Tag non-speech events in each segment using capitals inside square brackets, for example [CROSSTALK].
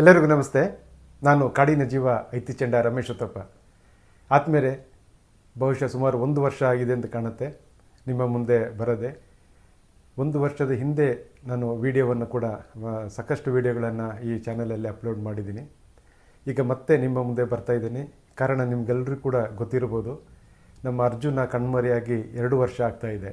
ಎಲ್ಲರಿಗೂ ನಮಸ್ತೆ. ನಾನು ಕಾಡಿನ ಜೀವ ಐತಿಚಂಡ ರಮೇಶ್ ಉತ್ತಪ್ಪ ಆದಮೇಲೆ ಬಹುಶಃ ಸುಮಾರು ಒಂದು ವರ್ಷ ಆಗಿದೆ ಅಂತ ಕಾಣುತ್ತೆ. ನಿಮ್ಮ ಮುಂದೆ ಬರದೆ. ಒಂದು ವರ್ಷದ ಹಿಂದೆ ನಾನು ವಿಡಿಯೋವನ್ನು ಕೂಡ ಸಾಕಷ್ಟು ವಿಡಿಯೋಗಳನ್ನು ಈ ಚಾನಲಲ್ಲಿ ಅಪ್ಲೋಡ್ ಮಾಡಿದ್ದೀನಿ. ಈಗ ಮತ್ತೆ ನಿಮ್ಮ ಮುಂದೆ ಬರ್ತಾ ಇದ್ದೀನಿ. ಕಾರಣ ನಿಮ್ಗೆಲ್ಲರಿಗೂ ಕೂಡ ಗೊತ್ತಿರ್ಬೋದು. ನಮ್ಮ ಅರ್ಜುನ ಕಣ್ಮರೆಯಾಗಿ ಎರಡು ವರ್ಷ ಆಗ್ತಾ ಇದೆ.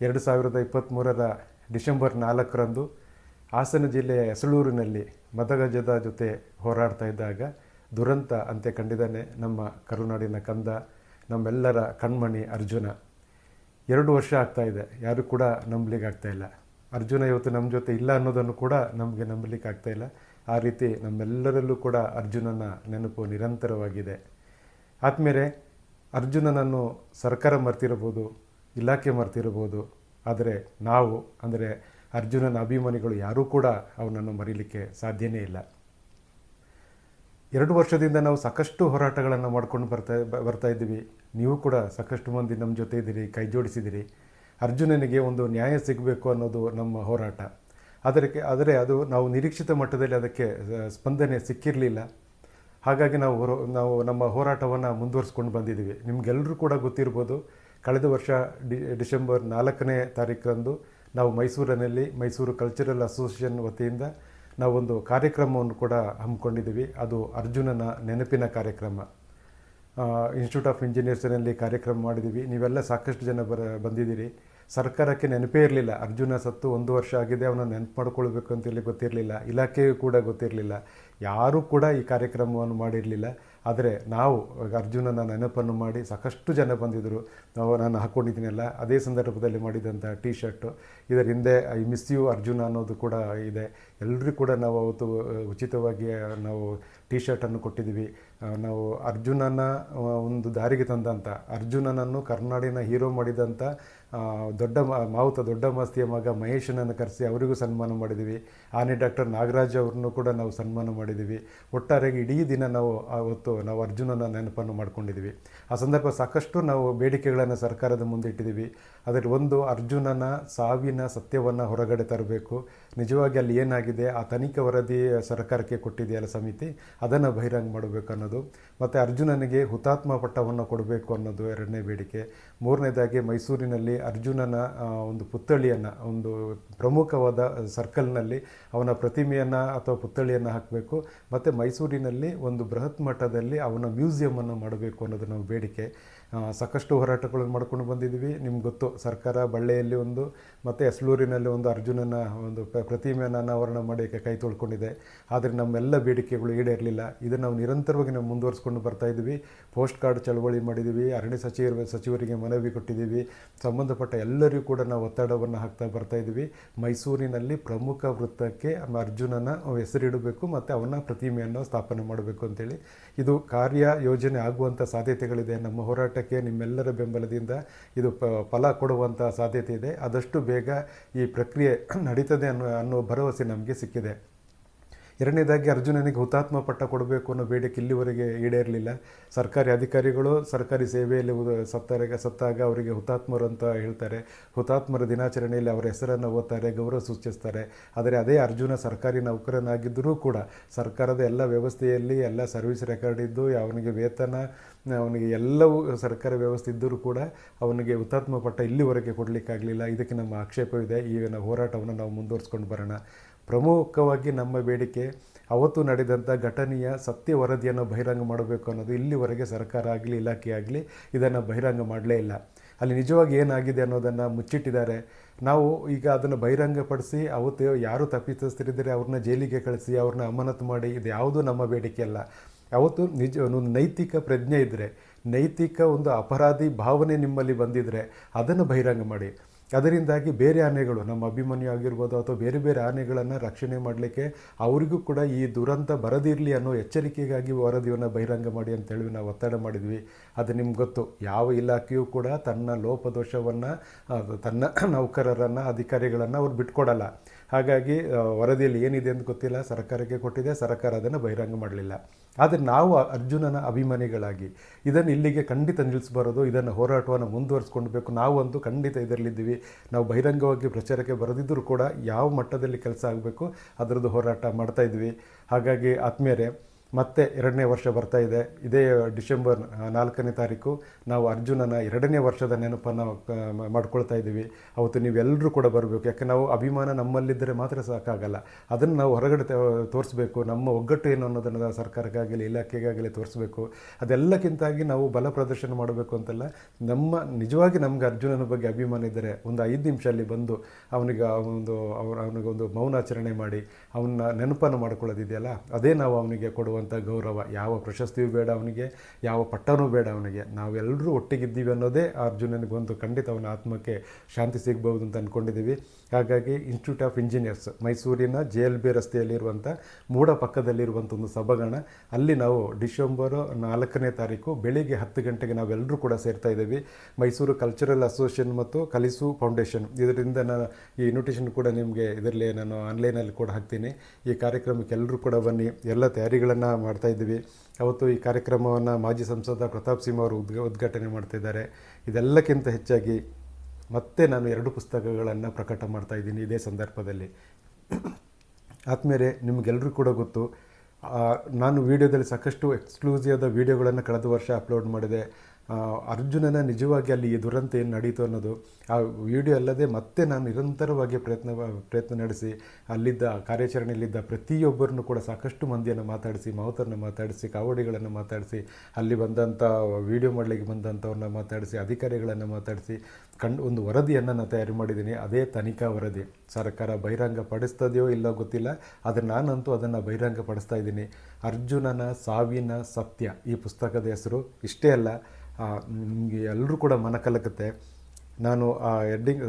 ಎರಡು ಸಾವಿರದ ಇಪ್ಪತ್ತ್ಮೂರರ ಡಿಸೆಂಬರ್ ನಾಲ್ಕರಂದು ಹಾಸನ ಜಿಲ್ಲೆಯ ಹೆಸಳೂರಿನಲ್ಲಿ ಮದಗಜದ ಜೊತೆ ಹೋರಾಡ್ತಾ ಇದ್ದಾಗ ದುರಂತ ಅಂತೆ ಕಂಡಿದ್ದಾನೆ ನಮ್ಮ ಕರುನಾಡಿನ ಕಂದ, ನಮ್ಮೆಲ್ಲರ ಕಣ್ಮಣಿ ಅರ್ಜುನ. ಎರಡು ವರ್ಷ ಆಗ್ತಾ ಇದೆ, ಯಾರು ಕೂಡ ನಂಬಲಿಕ್ಕೆ ಆಗ್ತಾ ಇಲ್ಲ. ಅರ್ಜುನ ಇವತ್ತು ನಮ್ಮ ಜೊತೆ ಇಲ್ಲ ಅನ್ನೋದನ್ನು ಕೂಡ ನಮಗೆ ನಂಬಲಿಕ್ಕೆ ಆಗ್ತಾ ಇಲ್ಲ. ಆ ರೀತಿ ನಮ್ಮೆಲ್ಲರಲ್ಲೂ ಕೂಡ ಅರ್ಜುನನ ನೆನಪು ನಿರಂತರವಾಗಿದೆ. ಆದಮೇಲೆ ಅರ್ಜುನನನ್ನು ಸರ್ಕಾರ ಮರ್ತಿರಬಹುದು, ಇಲಾಖೆ ಮರ್ತಿರಬಹುದು, ಆದರೆ ನಾವು, ಅಂದರೆ ಅರ್ಜುನನ ಅಭಿಮಾನಿಗಳು ಯಾರೂ ಕೂಡ ಅವನನ್ನು ಮರೀಲಿಕ್ಕೆ ಸಾಧ್ಯನೇ ಇಲ್ಲ. ಎರಡು ವರ್ಷದಿಂದ ನಾವು ಸಾಕಷ್ಟು ಹೋರಾಟಗಳನ್ನು ಮಾಡ್ಕೊಂಡು ಬರ್ತಾ ಬರ್ತಾ ಇದ್ದೀವಿ. ನೀವು ಕೂಡ ಸಾಕಷ್ಟು ಮಂದಿ ನಮ್ಮ ಜೊತೆ ಇದ್ದೀರಿ, ಕೈ ಜೋಡಿಸಿದ್ದೀರಿ. ಅರ್ಜುನನಿಗೆ ಒಂದು ನ್ಯಾಯ ಸಿಗಬೇಕು ಅನ್ನೋದು ನಮ್ಮ ಹೋರಾಟ. ಅದಕ್ಕೆ ಆದರೆ ಅದು ನಾವು ನಿರೀಕ್ಷಿತ ಮಟ್ಟದಲ್ಲಿ ಅದಕ್ಕೆ ಸ್ಪಂದನೆ ಸಿಕ್ಕಿರಲಿಲ್ಲ. ಹಾಗಾಗಿ ನಾವು ಹೊರ, ನಾವು ನಮ್ಮ ಹೋರಾಟವನ್ನು ಮುಂದುವರಿಸ್ಕೊಂಡು ಬಂದಿದ್ದೀವಿ. ನಿಮಗೆಲ್ಲರೂ ಕೂಡ ಗೊತ್ತಿರ್ಬೋದು, ಕಳೆದ ವರ್ಷ ಡಿ, ಡಿಸೆಂಬರ್ ನಾಲ್ಕನೇ ತಾರೀಕರಂದು ನಾವು ಮೈಸೂರಿನಲ್ಲಿ ಮೈಸೂರು ಕಲ್ಚರಲ್ ಅಸೋಸಿಯೇಷನ್ ವತಿಯಿಂದ ನಾವೊಂದು ಕಾರ್ಯಕ್ರಮವನ್ನು ಕೂಡ ಹಮ್ಮಿಕೊಂಡಿದ್ದೀವಿ. ಅದು ಅರ್ಜುನನ ನೆನಪಿನ ಕಾರ್ಯಕ್ರಮ. ಇನ್ಸ್ಟಿಟ್ಯೂಟ್ ಆಫ್ ಇಂಜಿನಿಯರ್ಸ್ನಲ್ಲಿ ಕಾರ್ಯಕ್ರಮ ಮಾಡಿದ್ದೀವಿ. ನೀವೆಲ್ಲ ಸಾಕಷ್ಟು ಜನ ಬರ, ಬಂದಿದ್ದೀರಿ. ಸರ್ಕಾರಕ್ಕೆ ನೆನಪೇ ಇರಲಿಲ್ಲ. ಅರ್ಜುನ ಸತ್ತು ಒಂದು ವರ್ಷ ಆಗಿದೆ ಅವನ ನೆನಪು ಮಾಡ್ಕೊಳ್ಬೇಕು ಅಂತೇಳಿ ಗೊತ್ತಿರಲಿಲ್ಲ. ಇಲಾಖೆಯೂ ಕೂಡ ಗೊತ್ತಿರಲಿಲ್ಲ. ಯಾರೂ ಕೂಡ ಈ ಕಾರ್ಯಕ್ರಮವನ್ನು ಮಾಡಿರಲಿಲ್ಲ. ಆದರೆ ನಾವು ಅರ್ಜುನನ ನೆನಪನ್ನು ಮಾಡಿ ಸಾಕಷ್ಟು ಜನ ಬಂದಿದ್ದರು ನಾವು ನಾನು ಹಾಕ್ಕೊಂಡಿದ್ದೀನಲ್ಲ ಅದೇ ಸಂದರ್ಭದಲ್ಲಿ ಮಾಡಿದಂಥ ಟೀ ಶರ್ಟು ಇದರ ಹಿಂದೆ ಐ ಮಿಸ್ ಯು ಅರ್ಜುನ ಅನ್ನೋದು ಕೂಡ ಇದೆ. ಎಲ್ಲರಿಗೂ ಕೂಡ ನಾವು ಅವತ್ತು ಉಚಿತವಾಗಿ ನಾವು ಟೀ ಶರ್ಟನ್ನು ಕೊಟ್ಟಿದ್ದೀವಿ. ನಾವು ಅರ್ಜುನನ ಒಂದು ದಾರಿಗೆ ತಂದಂಥ ಅರ್ಜುನನನ್ನು ಕರ್ನಾಡಿನ ಹೀರೋ ಮಾಡಿದಂಥ ದೊಡ್ಡ ಮಾವುತ, ದೊಡ್ಡ ಮಾಸ್ತಿಯ ಮಗ ಮಹೇಶನನ್ನು ಕರೆಸಿ ಅವರಿಗೂ ಸನ್ಮಾನ ಮಾಡಿದ್ದೀವಿ ಆನೆ ಡಾಕ್ಟರ್ ನಾಗರಾಜ್ ಅವ್ರನ್ನೂ ಕೂಡ ನಾವು ಸನ್ಮಾನ ಮಾಡಿದ್ದೀವಿ ಒಟ್ಟಾರೆಗೆ ಇಡೀ ದಿನ ನಾವು ಅವತ್ತು ನಾವು ಅರ್ಜುನನ ನೆನಪನ್ನು ಮಾಡ್ಕೊಂಡಿದ್ದೀವಿ ಆ ಸಂದರ್ಭ ಸಾಕಷ್ಟು ನಾವು ಬೇಡಿಕೆಗಳನ್ನು ಸರ್ಕಾರದ ಮುಂದೆ ಇಟ್ಟಿದ್ದೀವಿ ಅದರಲ್ಲಿ ಒಂದು, ಅರ್ಜುನನ ಸಾವಿನ ಸತ್ಯವನ್ನು ಹೊರಗಡೆ ತರಬೇಕು. ನಿಜವಾಗಿ ಅಲ್ಲಿ ಏನಾಗಿದೆ? ಆ ತನಿಖೆ ವರದಿ ಸರ್ಕಾರಕ್ಕೆ ಕೊಟ್ಟಿದೆಯಲ್ಲ ಸಮಿತಿ, ಅದನ್ನು ಬಹಿರಂಗ ಮಾಡಬೇಕು ಅನ್ನೋದು ಮತ್ತು ಅರ್ಜುನನಿಗೆ ಹುತಾತ್ಮ ಪಟ್ಟವನ್ನು ಕೊಡಬೇಕು ಅನ್ನೋದು ಎರಡನೇ ಬೇಡಿಕೆ. ಮೂರನೇದಾಗಿ ಮೈಸೂರಿನಲ್ಲಿ ಅರ್ಜುನನ ಒಂದು ಪುತ್ಥಳಿಯನ್ನು, ಒಂದು ಪ್ರಮುಖವಾದ ಸರ್ಕಲ್ನಲ್ಲಿ ಅವನ ಪ್ರತಿಮೆಯನ್ನು ಅಥವಾ ಪುತ್ಥಳಿಯನ್ನು ಹಾಕಬೇಕು. ಮತ್ತು ಮೈಸೂರಿನಲ್ಲಿ ಒಂದು ಬೃಹತ್ ಮಟ್ಟದಲ್ಲಿ ಅವನ ಮ್ಯೂಸಿಯಮನ್ನು ಮಾಡಬೇಕು ಅನ್ನೋದು ನಾವು ಬೇಡಿಕೆ. ಸಾಕಷ್ಟು ಹೋರಾಟಗಳನ್ನು ಮಾಡ್ಕೊಂಡು ಬಂದಿದ್ದೀವಿ. ನಿಮ್ಗೆ ಗೊತ್ತು, ಸರ್ಕಾರ ಬಳ್ಳೆಯಲ್ಲಿ ಒಂದು, ಮತ್ತು ಎಸ್ಲೂರಿನಲ್ಲಿ ಒಂದು ಅರ್ಜುನನ ಒಂದು ಪ್ರ- ಪ್ರತಿಮೆಯನ್ನು ಅನಾವರಣ ಮಾಡೋಕ್ಕೆ ಕೈ ತೊಳ್ಕೊಂಡಿದೆ. ಆದರೆ ನಮ್ಮೆಲ್ಲ ಬೇಡಿಕೆಗಳು ಈಡೇರಲಿಲ್ಲ. ಇದನ್ನು ನಾವು ನಿರಂತರವಾಗಿ ನಾವು ಮುಂದುವರಿಸ್ಕೊಂಡು ಬರ್ತಾ ಇದ್ದೀವಿ. ಪೋಸ್ಟ್ ಕಾರ್ಡ್ ಚಳವಳಿ ಮಾಡಿದ್ದೀವಿ. ಅರಣ್ಯ ಸಚಿವರ ಸಚಿವರಿಗೆ ಮನವಿ ಕೊಟ್ಟಿದ್ದೀವಿ. ಸಂಬಂಧಪಟ್ಟ ಎಲ್ಲರಿಗೂ ಕೂಡ ನಾವು ಒತ್ತಡವನ್ನು ಹಾಕ್ತಾ ಬರ್ತಾ ಇದ್ದೀವಿ. ಮೈಸೂರಿನಲ್ಲಿ ಪ್ರಮುಖ ವೃತ್ತಕ್ಕೆ ಅರ್ಜುನನ ಹೆಸರಿಡಬೇಕು ಮತ್ತು ಅವನ ಪ್ರತಿಮೆಯನ್ನು ಸ್ಥಾಪನೆ ಮಾಡಬೇಕು ಅಂತೇಳಿ. ಇದು ಕಾರ್ಯ ಯೋಜನೆ ಆಗುವಂಥ ಸಾಧ್ಯತೆಗಳಿದೆ. ನಮ್ಮ ಹೋರಾಟಕ್ಕೆ ನಿಮ್ಮೆಲ್ಲರ ಬೆಂಬಲದಿಂದ ಇದು ಫಲ ಕೊಡುವಂಥ ಸಾಧ್ಯತೆ ಇದೆ. ಆದಷ್ಟು ಬೇಗ ಈ ಪ್ರಕ್ರಿಯೆ [CLEARS THROAT] ನಡೀತದೆ ಅನ್ನೋ ಅನ್ನೋ ಭರವಸೆ ನಮಗೆ ಸಿಕ್ಕಿದೆ. ಎರಡನೇದಾಗಿ ಅರ್ಜುನನಿಗೆ ಹುತಾತ್ಮ ಪಟ್ಟ ಕೊಡಬೇಕು ಅನ್ನೋ ಬೇಡಿಕೆ ಇಲ್ಲಿವರೆಗೆ ಈಡೇರಲಿಲ್ಲ. ಸರ್ಕಾರಿ ಅಧಿಕಾರಿಗಳು ಸರ್ಕಾರಿ ಸೇವೆಯಲ್ಲಿ ಸತ್ತಾರೆ, ಸತ್ತಾಗ ಅವರಿಗೆ ಹುತಾತ್ಮರು ಅಂತ ಹೇಳ್ತಾರೆ. ಹುತಾತ್ಮರ ದಿನಾಚರಣೆಯಲ್ಲಿ ಅವರ ಹೆಸರನ್ನು ಓದ್ತಾರೆ, ಗೌರವ ಸೂಚಿಸ್ತಾರೆ. ಆದರೆ ಅದೇ ಅರ್ಜುನ ಸರ್ಕಾರಿ ನೌಕರನಾಗಿದ್ದರೂ ಕೂಡ ಸರ್ಕಾರದ ಎಲ್ಲ ವ್ಯವಸ್ಥೆಯಲ್ಲಿ ಎಲ್ಲ ಸರ್ವಿಸ್ ರೆಕಾರ್ಡ್ ಇದ್ದು, ಅವನಿಗೆ ವೇತನ, ಅವನಿಗೆ ಎಲ್ಲವೂ ಸರ್ಕಾರ ವ್ಯವಸ್ಥೆ ಇದ್ದರೂ ಕೂಡ ಅವನಿಗೆ ಹುತಾತ್ಮ ಪಟ್ಟ ಇಲ್ಲಿವರೆಗೆ ಕೊಡಲಿಕ್ಕಾಗಲಿಲ್ಲ. ಇದಕ್ಕೆ ನಮ್ಮ ಆಕ್ಷೇಪವಿದೆ. ಈಗ ನಾವು ಹೋರಾಟವನ್ನು ನಾವು ಮುಂದುವರಿಸ್ಕೊಂಡು ಬರೋಣ. ಪ್ರಮುಖವಾಗಿ ನಮ್ಮ ಬೇಡಿಕೆ ಅವತ್ತು ನಡೆದಂಥ ಘಟನೆಯ ಸತ್ಯ ವರದಿಯನ್ನು ಬಹಿರಂಗ ಮಾಡಬೇಕು ಅನ್ನೋದು ಇಲ್ಲಿವರೆಗೆ ಸರ್ಕಾರ ಆಗಲಿ, ಇಲಾಖೆ ಆಗಲಿ ಇದನ್ನು ಬಹಿರಂಗ ಮಾಡಲೇ ಇಲ್ಲ. ಅಲ್ಲಿ ನಿಜವಾಗಿ ಏನಾಗಿದೆ ಅನ್ನೋದನ್ನು ಮುಚ್ಚಿಟ್ಟಿದ್ದಾರೆ. ನಾವು ಈಗ ಅದನ್ನು ಬಹಿರಂಗಪಡಿಸಿ ಅವತ್ತು ಯಾರು ತಪ್ಪಿತಸ್ಥರಿದ್ದರೆ ಅವ್ರನ್ನ ಜೈಲಿಗೆ ಕಳಿಸಿ ಅವ್ರನ್ನ ಅಮಾನತು ಮಾಡಿ ಇದು ಯಾವುದೂ ನಮ್ಮ ಬೇಡಿಕೆ ಅಲ್ಲ. ಅವತ್ತು ನಿಜ ಒಂದು ನೈತಿಕ ಪ್ರಜ್ಞೆ ಇದ್ದರೆ, ನೈತಿಕ ಒಂದು ಅಪರಾಧಿ ಭಾವನೆ ನಿಮ್ಮಲ್ಲಿ ಬಂದಿದ್ದರೆ ಅದನ್ನು ಬಹಿರಂಗ ಮಾಡಿ. ಅದರಿಂದಾಗಿ ಬೇರೆ ಆನೆಗಳು, ನಮ್ಮ ಅಭಿಮನ್ಯು ಆಗಿರ್ಬೋದು ಅಥವಾ ಬೇರೆ ಬೇರೆ ಆನೆಗಳನ್ನು ರಕ್ಷಣೆ ಮಾಡಲಿಕ್ಕೆ ಅವರಿಗೂ ಕೂಡ ಈ ದುರಂತ ಬರದಿರಲಿ ಅನ್ನೋ ಎಚ್ಚರಿಕೆಗಾಗಿ ವರದಿಯನ್ನು ಬಹಿರಂಗ ಮಾಡಿ ಅಂತೇಳಿ ನಾವು ಒತ್ತಡ ಮಾಡಿದ್ವಿ. ಅದು ನಿಮ್ಗೆ ಗೊತ್ತು. ಯಾವ ಇಲಾಖೆಯೂ ಕೂಡ ತನ್ನ ಲೋಪದೋಷವನ್ನು ತನ್ನ ನೌಕರರನ್ನು, ಅಧಿಕಾರಿಗಳನ್ನು ಅವ್ರು ಬಿಟ್ಕೊಡಲ್ಲ. ಹಾಗಾಗಿ ವರದಿಯಲ್ಲಿ ಏನಿದೆ ಅಂತ ಗೊತ್ತಿಲ್ಲ. ಸರ್ಕಾರಕ್ಕೆ ಕೊಟ್ಟಿದೆ. ಸರ್ಕಾರ ಅದನ್ನು ಬಹಿರಂಗ ಮಾಡಲಿಲ್ಲ. ಆದರೆ ನಾವು ಅರ್ಜುನನ ಅಭಿಮಾನಿಗಳಾಗಿ ಇದನ್ನು ಇಲ್ಲಿಗೆ ಖಂಡಿತ ನಿಲ್ಲಿಸಬಾರದು, ಇದನ್ನು ಹೋರಾಟವನ್ನು ಮುಂದುವರಿಸ್ಕೊಳ್ಬೇಕು ನಾವಂತೂ ಖಂಡಿತ ಇದರಲ್ಲಿದ್ದೀವಿ. ನಾವು ಬಹಿರಂಗವಾಗಿ ಪ್ರಚಾರಕ್ಕೆ ಬರೆದಿದ್ದರೂ ಕೂಡ ಯಾವ ಮಟ್ಟದಲ್ಲಿ ಕೆಲಸ ಆಗಬೇಕು, ಅದರದ್ದು ಹೋರಾಟ ಮಾಡ್ತಾಯಿದ್ವಿ ಹಾಗಾಗಿ ಆತ್ಮೀಯರೇ ಮತ್ತೆ ಎರಡನೇ ವರ್ಷ ಬರ್ತಾ ಇದೆ. ಇದೇ ಡಿಸೆಂಬರ್ ನಾಲ್ಕನೇ ತಾರೀಕು ನಾವು ಅರ್ಜುನನ ಎರಡನೇ ವರ್ಷದ ನೆನಪನ್ನು ಮಾಡ್ಕೊಳ್ತಾ ಇದ್ದೀವಿ. ಅವತ್ತು ನೀವೆಲ್ಲರೂ ಕೂಡ ಬರಬೇಕು. ಯಾಕೆ ನಾವು ಅಭಿಮಾನ ನಮ್ಮಲ್ಲಿದ್ದರೆ ಮಾತ್ರ ಸಾಕಾಗಲ್ಲ. ಅದನ್ನು ನಾವು ಹೊರಗಡೆ ತೋರಿಸ್ಬೇಕು. ನಮ್ಮ ಒಗ್ಗಟ್ಟು ಏನು ಅನ್ನೋದನ್ನು ಸರ್ಕಾರಕ್ಕಾಗಲಿ, ಇಲಾಖೆಗಾಗಲಿ ತೋರಿಸ್ಬೇಕು. ಅದೆಲ್ಲಕ್ಕಿಂತಾಗಿ ನಾವು ಬಲ ಪ್ರದರ್ಶನ ಮಾಡಬೇಕು ಅಂತಲ್ಲ, ನಮ್ಮ, ನಿಜವಾಗಿ ನಮಗೆ ಅರ್ಜುನನ ಬಗ್ಗೆ ಅಭಿಮಾನ ಇದ್ದರೆ ಒಂದು ಐದು ನಿಮಿಷ ಅಲ್ಲಿ ಬಂದು ಅವನಿಗೆ ಒಂದು ಅವ್ರ ಅವನಿಗೊಂದು ಮೌನಾಚರಣೆ ಮಾಡಿ ಅವನ್ನ ನೆನಪನ್ನು ಮಾಡ್ಕೊಳ್ಳೋದಿದೆಯಲ್ಲ? ಅದೇ ನಾವು ಅವನಿಗೆ ಕೊಡುವಂಥ ಗೌರವ. ಯಾವ ಪ್ರಶಸ್ತಿಯೂ ಬೇಡ ಅವನಿಗೆ, ಯಾವ ಪಟ್ಟನೂ ಬೇಡ ಅವನಿಗೆ. ನಾವೆಲ್ಲರೂ ಒಟ್ಟಿಗಿದ್ದೀವಿ ಅನ್ನೋದೇ ಅರ್ಜುನನಿಗೆ ಅರ್ಜುನನಿಗೊಂದು ಖಂಡಿತ ಅವನ ಆತ್ಮಕ್ಕೆ ಶಾಂತಿ ಸಿಗ್ಬೋದು ಅಂತ ಅಂದ್ಕೊಂಡಿದ್ದೀವಿ ಹಾಗಾಗಿ ಇನ್ಸ್ಟಿಟ್ಯೂಟ್ ಆಫ್ ಇಂಜಿನಿಯರ್ಸ್ ಮೈಸೂರಿನ ಜೆ ಎಲ್ ಬಿ ರಸ್ತೆಯಲ್ಲಿರುವಂಥ ಮೂಡ ಪಕ್ಕದಲ್ಲಿರುವಂಥ ಒಂದು ಸಭಾಂಗಣ. ಅಲ್ಲಿ ನಾವು ಡಿಸೆಂಬರ್ ನಾಲ್ಕನೇ ತಾರೀಕು ಬೆಳಿಗ್ಗೆ ಹತ್ತು ಗಂಟೆಗೆ ನಾವೆಲ್ಲರೂ ಕೂಡ ಸೇರ್ತಾ ಇದ್ದೀವಿ. ಮೈಸೂರು ಕಲ್ಚರಲ್ ಅಸೋಸಿಯೇಷನ್ ಮತ್ತು ಕಲಿಸು ಫೌಂಡೇಶನ್. ಇದರಿಂದ ನಾನು ಈ ಇನ್ವಿಟೇಷನ್ ಕೂಡ ನಿಮಗೆ ಇದರಲ್ಲಿ ನಾನು ಆನ್ಲೈನಲ್ಲಿ ಕೂಡ ಹಾಕ್ತೀನಿ. ಈ ಕಾರ್ಯಕ್ರಮಕ್ಕೆ ಎಲ್ಲರೂ ಕೂಡ ಬನ್ನಿ. ಎಲ್ಲ ತಯಾರಿಗಳನ್ನು ಮಾಡ್ತಾ ಇದ್ದೀವಿ. ಅವತ್ತು ಈ ಕಾರ್ಯಕ್ರಮವನ್ನು ಮಾಜಿ ಸಂಸದ ಪ್ರತಾಪ್ ಸಿಂಹ ಅವರು ಉದ್ಘ, ಉದ್ಘಾಟನೆ ಮಾಡ್ತಿದ್ದಾರೆ. ಇದೆಲ್ಲಕ್ಕಿಂತ ಹೆಚ್ಚಾಗಿ ಮತ್ತೆ ನಾನು ಎರಡು ಪುಸ್ತಕಗಳನ್ನು ಪ್ರಕಟ ಮಾಡ್ತಾ ಇದ್ದೀನಿ ಇದೇ ಸಂದರ್ಭದಲ್ಲಿ. ಆದ್ಮೇಲೆ ನಿಮಗೆಲ್ಲರೂ ಕೂಡ ಗೊತ್ತು ನಾನು ವಿಡಿಯೋದಲ್ಲಿ ಸಾಕಷ್ಟು ಎಕ್ಸ್ಕ್ಲೂಸಿವ್ ಆದ ವೀಡಿಯೋಗಳನ್ನು ಕಳೆದ ವರ್ಷ ಅಪ್ಲೋಡ್ ಮಾಡಿದೆ. ಅರ್ಜುನನ ನಿಜವಾಗಿ ಅಲ್ಲಿ ಈ ದುರಂತ ಏನು ನಡೀತು ಅನ್ನೋದು, ಆ ವಿಡಿಯೋ ಅಲ್ಲದೆ ಮತ್ತೆ ನಾನು ನಿರಂತರವಾಗಿ ಪ್ರಯತ್ನ ಪ್ರಯತ್ನ ನಡೆಸಿ, ಅಲ್ಲಿದ್ದ ಕಾರ್ಯಾಚರಣೆಯಲ್ಲಿದ್ದ ಪ್ರತಿಯೊಬ್ಬರನ್ನು ಕೂಡ ಸಾಕಷ್ಟು ಮಂದಿಯನ್ನು ಮಾತಾಡಿಸಿ ಮಾವುತರನ್ನ ಮಾತಾಡಿಸಿ, ಕಾವಡಿಗಳನ್ನು ಮಾತಾಡಿಸಿ, ಅಲ್ಲಿ ಬಂದಂಥ ವಿಡಿಯೋ ಮಾಡಲಿಕ್ಕೆ ಬಂದಂಥವ್ರನ್ನ ಮಾತಾಡಿಸಿ, ಅಧಿಕಾರಿಗಳನ್ನು ಮಾತಾಡಿಸಿ ಕಂಡು ಒಂದು ವರದಿಯನ್ನು ನಾನು ತಯಾರಿ ಮಾಡಿದ್ದೀನಿ. ಅದೇ ತನಿಖಾ ವರದಿ. ಸರ್ಕಾರ ಬಹಿರಂಗ ಪಡಿಸ್ತದೆಯೋ ಇಲ್ಲೋ ಗೊತ್ತಿಲ್ಲ, ಆದರೆ ನಾನಂತೂ ಅದನ್ನು ಬಹಿರಂಗ ಪಡಿಸ್ತಾ ಇದ್ದೀನಿ. ಅರ್ಜುನನ ಸಾವಿನ ಸತ್ಯ, ಈ ಪುಸ್ತಕದ ಹೆಸರು ಇಷ್ಟೇ ಅಲ್ಲ. ನಿಮಗೆ ಎಲ್ಲರೂ ಕೂಡ ಮನಕಲಕತ್ತೆ ನಾನು ಆ ಎಡ್ಡಿಂಗ್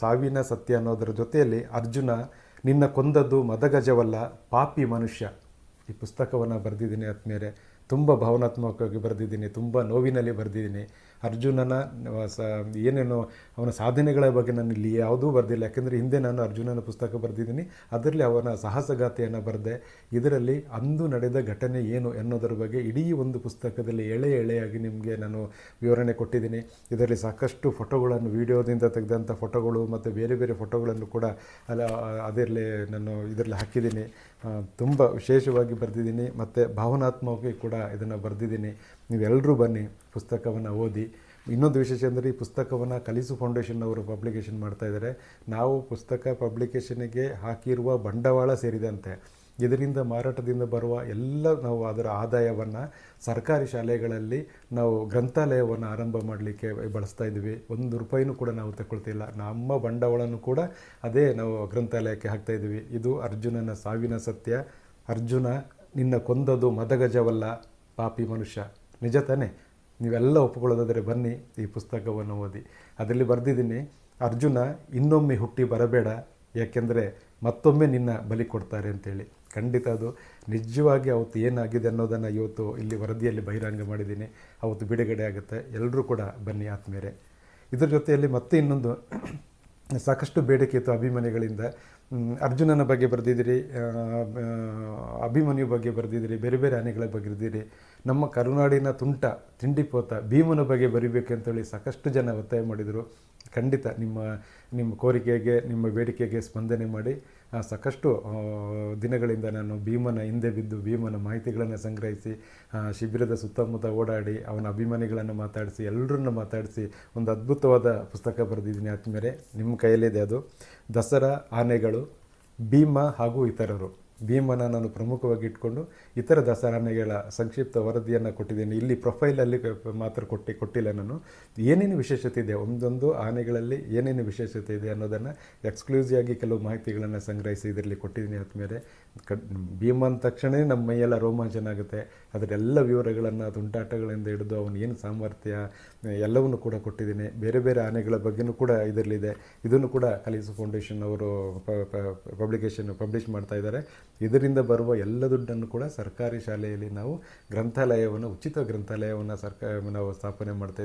ಸಾವಿನ ಸತ್ಯ ಅನ್ನೋದರ ಜೊತೆಯಲ್ಲಿ ಅರ್ಜುನ, ನಿನ್ನ ಕೊಂದದ್ದು ಮದಗಜವಲ್ಲ, ಪಾಪಿ ಮನುಷ್ಯ. ಈ ಪುಸ್ತಕವನ್ನು ಬರೆದಿದ್ದೀನಿ ಆದ್ಮೇಲೆ ತುಂಬ ಭಾವನಾತ್ಮಕವಾಗಿ ಬರೆದಿದ್ದೀನಿ, ತುಂಬ ನೋವಿನಲ್ಲಿ ಬರೆದಿದ್ದೀನಿ. ಅರ್ಜುನನ, ಸ, ಏನೇನು ಅವನ ಸಾಧನೆಗಳ ಬಗ್ಗೆ ನಾನು ಇಲ್ಲಿ ಯಾವುದೂ ಬರೆದಿಲ್ಲ. ಯಾಕೆಂದರೆ ಹಿಂದೆ ನಾನು ಅರ್ಜುನನ ಪುಸ್ತಕ ಬರೆದಿದ್ದೀನಿ. ಅದರಲ್ಲಿ ಅವನ ಸಾಹಸಗಾಥೆಯನ್ನು ಬರೆದೆ. ಇದರಲ್ಲಿ ಅಂದು ನಡೆದ ಘಟನೆ ಏನು ಎನ್ನುವುದರ ಬಗ್ಗೆ ಇಡೀ ಒಂದು ಪುಸ್ತಕದಲ್ಲಿ ಎಳೆ ಎಳೆಯಾಗಿ ನಿಮಗೆ ನಾನು ವಿವರಣೆ ಕೊಟ್ಟಿದ್ದೀನಿ. ಇದರಲ್ಲಿ ಸಾಕಷ್ಟು ಫೋಟೋಗಳನ್ನು, ವಿಡಿಯೋದಿಂದ ತೆಗೆದಂಥ ಫೋಟೋಗಳು ಮತ್ತು ಬೇರೆ ಬೇರೆ ಫೋಟೋಗಳನ್ನು ಕೂಡ ಅಲ್ಲ ಅದರಲ್ಲಿ ನಾನು ಇದರಲ್ಲಿ ಹಾಕಿದ್ದೀನಿ. ತುಂಬ ವಿಶೇಷವಾಗಿ ಬರೆದಿದ್ದೀನಿ. ಮತ್ತು ಭಾವನಾತ್ಮಕವಾಗಿ ಕೂಡ ಇದನ್ನು ಬರೆದಿದ್ದೀನಿ. ನೀವೆಲ್ಲರೂ ಬನ್ನಿ ಪುಸ್ತಕವನ್ನು ಓದಿ. ಇನ್ನೊಂದು ವಿಶೇಷ ಅಂದರೆ ಈ ಪುಸ್ತಕವನ್ನು ಕಲಿಸು ಫೌಂಡೇಶನ್ ಅವರು ಪಬ್ಲಿಕೇಶನ್ ಮಾಡ್ತಾಯಿದ್ದಾರೆ ನಾವು ಪುಸ್ತಕ ಪಬ್ಲಿಕೇಶನ್ಗೆ ಹಾಕಿರುವ ಬಂಡವಾಳ ಸೇರಿದಂತೆ ಇದರಿಂದ ಮಾರಾಟದಿಂದ ಬರುವ ಎಲ್ಲ ನಾವು ಅದರ ಆದಾಯವನ್ನು ಸರ್ಕಾರಿ ಶಾಲೆಗಳಲ್ಲಿ ನಾವು ಗ್ರಂಥಾಲಯವನ್ನು ಆರಂಭ ಮಾಡಲಿಕ್ಕೆ ಬಳಸ್ತಾ ಇದ್ದೀವಿ. ಒಂದು ರೂಪಾಯಿನೂ ಕೂಡ ನಾವು ತಗೊಳ್ತಿಲ್ಲ. ನಮ್ಮ ಬಂಡವಾಳನೂ ಕೂಡ ಅದೇ ನಾವು ಗ್ರಂಥಾಲಯಕ್ಕೆ ಹಾಕ್ತಾ ಇದ್ದೀವಿ. ಇದು ಅರ್ಜುನನ ಸಾವಿನ ಸತ್ಯ. ಅರ್ಜುನ, ನಿನ್ನ ಕೊಂದದು ಮದಗಜವಲ್ಲ, ಪಾಪಿ ಮನುಷ್ಯ. ನಿಜ ತಾನೇ. ನೀವೆಲ್ಲ ಒಪ್ಪಿಕೊಳ್ಳೋದಾದರೆ ಬನ್ನಿ ಈ ಪುಸ್ತಕವನ್ನು ಓದಿ. ಅದರಲ್ಲಿ ಬರೆದಿದ್ದೀನಿ, ಅರ್ಜುನ ಇನ್ನೊಮ್ಮೆ ಹುಟ್ಟಿ ಬರಬೇಡ, ಯಾಕೆಂದರೆ ಮತ್ತೊಮ್ಮೆ ನಿನ್ನ ಬಲಿ ಕೊಡ್ತಾರೆ ಅಂತೇಳಿ. ಖಂಡಿತ ಅದು. ನಿಜವಾಗಿ ಅವತ್ತು ಏನಾಗಿದೆ ಅನ್ನೋದನ್ನು ಇವತ್ತು ಇಲ್ಲಿ ವರದಿಯಲ್ಲಿ ಬಹಿರಂಗ ಮಾಡಿದ್ದೀನಿ. ಅವತ್ತು ಬಿಡುಗಡೆ ಆಗುತ್ತೆ. ಎಲ್ಲರೂ ಕೂಡ ಬನ್ನಿ ಆತ್ಮೇರೆ ಇದರ ಜೊತೆಯಲ್ಲಿ ಮತ್ತೆ ಇನ್ನೊಂದು, ಸಾಕಷ್ಟು ಬೇಡಿಕೆ ಇತ್ತು ಅಭಿಮಾನಿಗಳಿಂದ. ಅರ್ಜುನನ ಬಗ್ಗೆ ಬರೆದಿದ್ದೀರಿ ಅಭಿಮನ್ಯು ಬಗ್ಗೆ ಬರೆದಿದ್ದೀರಿ, ಬೇರೆ ಬೇರೆ ಆನೆಗಳ ಬಗ್ಗೆ ಬರೆದಿದ್ದೀರಿ. ನಮ್ಮ ಕರುನಾಡಿನ ತುಂಟ, ತಿಂಡಿಪೋತ, ಭೀಮನ ಬಗ್ಗೆ ಬರಿಬೇಕಂತೇಳಿ ಸಾಕಷ್ಟು ಜನ ಒತ್ತಾಯ ಮಾಡಿದರು. ಖಂಡಿತ ನಿಮ್ಮ ನಿಮ್ಮ ಕೋರಿಕೆಗೆ, ನಿಮ್ಮ ಬೇಡಿಕೆಗೆ ಸ್ಪಂದನೆ ಮಾಡಿ. ಸಾಕಷ್ಟು ದಿನಗಳಿಂದ ನಾನು ಭೀಮನ ಹಿಂದೆ ಬಿದ್ದು ಭೀಮನ ಮಾಹಿತಿಗಳನ್ನು ಸಂಗ್ರಹಿಸಿ ಶಿಬಿರದ ಸುತ್ತಮುತ್ತ ಓಡಾಡಿ, ಅವನ ಅಭಿಮಾನಿಗಳನ್ನು ಮಾತಾಡಿಸಿ ಎಲ್ಲರನ್ನು ಮಾತಾಡಿಸಿ ಒಂದು ಅದ್ಭುತವಾದ ಪುಸ್ತಕ ಬರೆದಿದ್ದೀನಿ. ಆತ್ಮೇಲೆ ನಿಮ್ಮ ಕೈಯಲ್ಲಿದೆ ಅದು, ದಸರಾ ಆನೆಗಳು, ಭೀಮ ಹಾಗೂ ಇತರರು. ಭೀಮನ ನಾನು ಪ್ರಮುಖವಾಗಿ ಇಟ್ಕೊಂಡು ಇತರ ದಸರಾನೆಗಳ ಸಂಕ್ಷಿಪ್ತ ವರದಿಯನ್ನು ಕೊಟ್ಟಿದ್ದೀನಿ. ಇಲ್ಲಿ ಪ್ರೊಫೈಲಲ್ಲಿ ಮಾತ್ರ ಕೊಟ್ಟು, ಕೊಟ್ಟಿಲ್ಲ ನಾನು. ಏನೇನು ವಿಶೇಷತೆ ಇದೆ? ಒಂದೊಂದು ಆನೆಗಳಲ್ಲಿ ಏನೇನು ವಿಶೇಷತೆ ಇದೆ ಅನ್ನೋದನ್ನು ಎಕ್ಸ್ಕ್ಲೂಸಿವ್ ಆಗಿ ಕೆಲವು ಮಾಹಿತಿಗಳನ್ನು ಸಂಗ್ರಹಿಸಿ ಇದರಲ್ಲಿ ಕೊಟ್ಟಿದ್ದೀನಿ ಆದಮೇಲೆ ಕ ಭೀಮ ಅಂದ ತಕ್ಷಣ ನಮ್ಮ ಮೈಯೆಲ್ಲ ರೋಮಾಂಚನ ಆಗುತ್ತೆ. ಅದರೆಲ್ಲ ವಿವರಗಳನ್ನು, ತುಂಟಾಟಗಳಿಂದ ಹಿಡಿದು ಅವನು ಏನು ಸಾಮರ್ಥ್ಯ, ಎಲ್ಲವನ್ನು ಕೂಡ ಕೊಟ್ಟಿದ್ದೀನಿ. ಬೇರೆ ಬೇರೆ ಆನೆಗಳ ಬಗ್ಗೆನೂ ಕೂಡ ಇದರಲ್ಲಿದೆ. ಇದನ್ನು ಕೂಡ ಕಲಿಸು ಫೌಂಡೇಶನ್ ಅವರು ಪಬ್ಲಿಕೇಶನ್ ಪಬ್ಲಿಷ್ ಮಾಡ್ತಾ ಇದ್ದಾರೆ. ಇದರಿಂದ ಬರುವ ಎಲ್ಲ ದುಡ್ಡನ್ನು ಕೂಡ ಸರ್ಕಾರಿ ಶಾಲೆಯಲ್ಲಿ ನಾವು ಗ್ರಂಥಾಲಯವನ್ನು, ಉಚಿತ ಗ್ರಂಥಾಲಯವನ್ನು ಸರ್ಕಾರ ನಾವು ಸ್ಥಾಪನೆ ಮಾಡ್ತಾ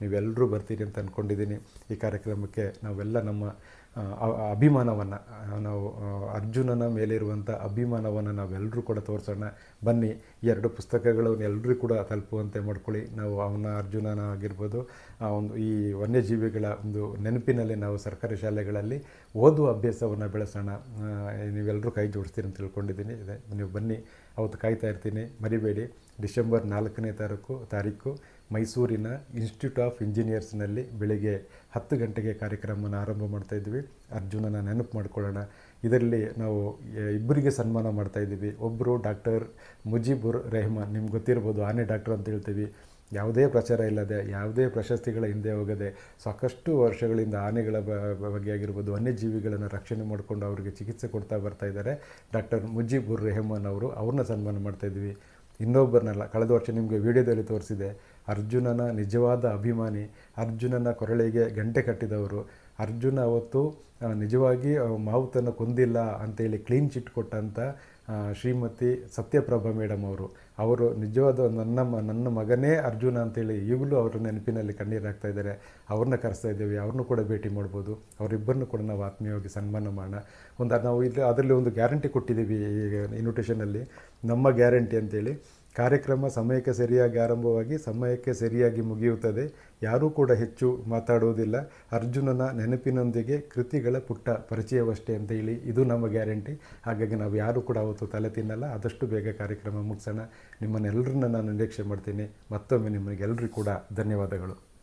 ನೀವೆಲ್ಲರೂ ಬರ್ತೀರಿ ಅಂತ ಅಂದ್ಕೊಂಡಿದ್ದೀನಿ ಈ ಕಾರ್ಯಕ್ರಮಕ್ಕೆ ನಾವೆಲ್ಲ ನಮ್ಮ ಅಭಿಮಾನವನ್ನು, ನಾವು ಅರ್ಜುನನ ಮೇಲಿರುವಂಥ ಅಭಿಮಾನವನ್ನು ನಾವೆಲ್ಲರೂ ಕೂಡ ತೋರಿಸೋಣ. ಬನ್ನಿ ಎರಡು ಪುಸ್ತಕಗಳು ಎಲ್ಲರೂ ಕೂಡ ತಲುಪುವಂತೆ ಮಾಡ್ಕೊಳ್ಳಿ. ನಾವು ಅವನ ಅರ್ಜುನನ ಆಗಿರ್ಬೋದು, ಆ, ಒಂದು ಈ ವನ್ಯಜೀವಿಗಳ ಒಂದು ನೆನಪಿನಲ್ಲಿ ನಾವು ಸರ್ಕಾರಿ ಶಾಲೆಗಳಲ್ಲಿ ಓದುವ ಅಭ್ಯಾಸವನ್ನು ಬೆಳೆಸೋಣ. ನೀವೆಲ್ಲರೂ ಕೈ ಜೋಡಿಸ್ತೀರಿ ಅಂತ ತಿಳ್ಕೊಂಡಿದ್ದೀನಿ. ನೀವು ಬನ್ನಿ, ಅವತ್ತು ಕಾಯ್ತಾ ಇರ್ತೀನಿ. ಮರಿಬೇಡಿ. ಡಿಸೆಂಬರ್ ನಾಲ್ಕನೇ ತಾರೀಕು ತಾರೀಕು ಮೈಸೂರಿನ ಇನ್ಸ್ಟಿಟ್ಯೂಟ್ ಆಫ್ ಇಂಜಿನಿಯರ್ಸ್ನಲ್ಲಿ ಬೆಳಿಗ್ಗೆ ಹತ್ತು ಗಂಟೆಗೆ ಕಾರ್ಯಕ್ರಮವನ್ನು ಆರಂಭ ಮಾಡ್ತಾ ಇದ್ವಿ ಅರ್ಜುನನ ನೆನಪು ಮಾಡ್ಕೊಳ್ಳೋಣ. ಇದರಲ್ಲಿ ನಾವು ಇಬ್ಬರಿಗೆ ಸನ್ಮಾನ ಮಾಡ್ತಾ ಇದ್ದೀವಿ. ಒಬ್ಬರು ಡಾಕ್ಟರ್ ಮುಜೀಬುರ್ ರೆಹಮಾನ್, ನಿಮ್ಗೆ ಗೊತ್ತಿರ್ಬೋದು, ಆನೆ ಡಾಕ್ಟರ್ ಅಂತ ಹೇಳ್ತೀವಿ. ಯಾವುದೇ ಪ್ರಚಾರ ಇಲ್ಲದೆ, ಯಾವುದೇ ಪ್ರಶಸ್ತಿಗಳ ಹಿಂದೆ ಹೋಗದೆ, ಸಾಕಷ್ಟು ವರ್ಷಗಳಿಂದ ಆನೆಗಳ ಬಗ್ಗೆ ಆಗಿರ್ಬೋದು, ವನ್ಯಜೀವಿಗಳನ್ನು ರಕ್ಷಣೆ ಮಾಡಿಕೊಂಡು ಅವರಿಗೆ ಚಿಕಿತ್ಸೆ ಕೊಡ್ತಾ ಬರ್ತಾ ಇದ್ದಾರೆ. ಡಾಕ್ಟರ್ ಮುಜೀಬುರ್ ರೆಹಮಾನ್ ಅವರು ಅವ್ರನ್ನ ಸನ್ಮಾನ ಮಾಡ್ತಾ ಇದ್ವಿ ಇನ್ನೊಬ್ಬರನ್ನಲ್ಲ, ಕಳೆದ ವರ್ಷ ನಿಮಗೆ ವಿಡಿಯೋದಲ್ಲಿ ತೋರಿಸಿದೆ. ಅರ್ಜುನನ ನಿಜವಾದ ಅಭಿಮಾನಿ, ಅರ್ಜುನನ ಕೊರಳಿಗೆ ಗಂಟೆ ಕಟ್ಟಿದವರು. ಅರ್ಜುನ ಅವತ್ತು ನಿಜವಾಗಿ ಮಾವುತನ ಕೊಂದಿಲ್ಲ ಅಂತೇಳಿ ಕ್ಲೀನ್ ಚಿಟ್ ಕೊಟ್ಟಂಥ ಶ್ರೀಮತಿ ಸತ್ಯಪ್ರಭಾ ಮೇಡಮ್ ಅವರು. ಅವರು ನಿಜವಾದ ನನ್ನ ಮ- ನನ್ನ ಮಗನೇ ಅರ್ಜುನ ಅಂತೇಳಿ ಈಗಲೂ ಅವರ ನೆನಪಿನಲ್ಲಿ ಕಣ್ಣೀರು ಹಾಕ್ತಾ ಇದ್ದಾರೆ. ಅವ್ರನ್ನ ಕರೆಸ್ತಾ ಇದ್ದೇವೆ, ಅವ್ರನ್ನೂ ಕೂಡ ಭೇಟಿ ಮಾಡ್ಬೋದು. ಅವರಿಬ್ಬರನ್ನು ಕೂಡ ನಾವು ಆತ್ಮೀಯವಾಗಿ ಸನ್ಮಾನ ಮಾಡೋಣ. ಒಂದು, ನಾವು ಇಲ್ಲಿ ಅದರಲ್ಲಿ ಒಂದು ಗ್ಯಾರಂಟಿ ಕೊಟ್ಟಿದ್ದೀವಿ ಈಗ ಇನ್ವಿಟೇಷನಲ್ಲಿ ನಮ್ಮ ಗ್ಯಾರಂಟಿ ಅಂತೇಳಿ. ಕಾರ್ಯಕ್ರಮ ಸಮಯಕ್ಕೆ ಸರಿಯಾಗಿ ಆರಂಭವಾಗಿ ಸಮಯಕ್ಕೆ ಸರಿಯಾಗಿ ಮುಗಿಯುತ್ತದೆ. ಯಾರೂ ಕೂಡ ಹೆಚ್ಚು ಮಾತಾಡುವುದಿಲ್ಲ. ಅರ್ಜುನನ ನೆನಪಿನೊಂದಿಗೆ ಕೃತಿಗಳ ಪುಟ್ಟ ಪರಿಚಯವಷ್ಟೇ ಅಂತ ಹೇಳಿ ಇದು ನಮ್ಮ ಗ್ಯಾರಂಟಿ. ಹಾಗಾಗಿ ನಾವು ಯಾರೂ ಕೂಡ ಅವತ್ತು ತಲೆ ತಿನ್ನಲ್ಲ. ಆದಷ್ಟು ಬೇಗ ಕಾರ್ಯಕ್ರಮ ಮುಗಿಸೋಣ. ನಿಮ್ಮನ್ನೆಲ್ಲರನ್ನ ನಾನು ನಿರೀಕ್ಷೆ ಮಾಡ್ತೀನಿ. ಮತ್ತೊಮ್ಮೆ ನಿಮಗೆಲ್ಲರಿಗೂ ಕೂಡ ಧನ್ಯವಾದಗಳು.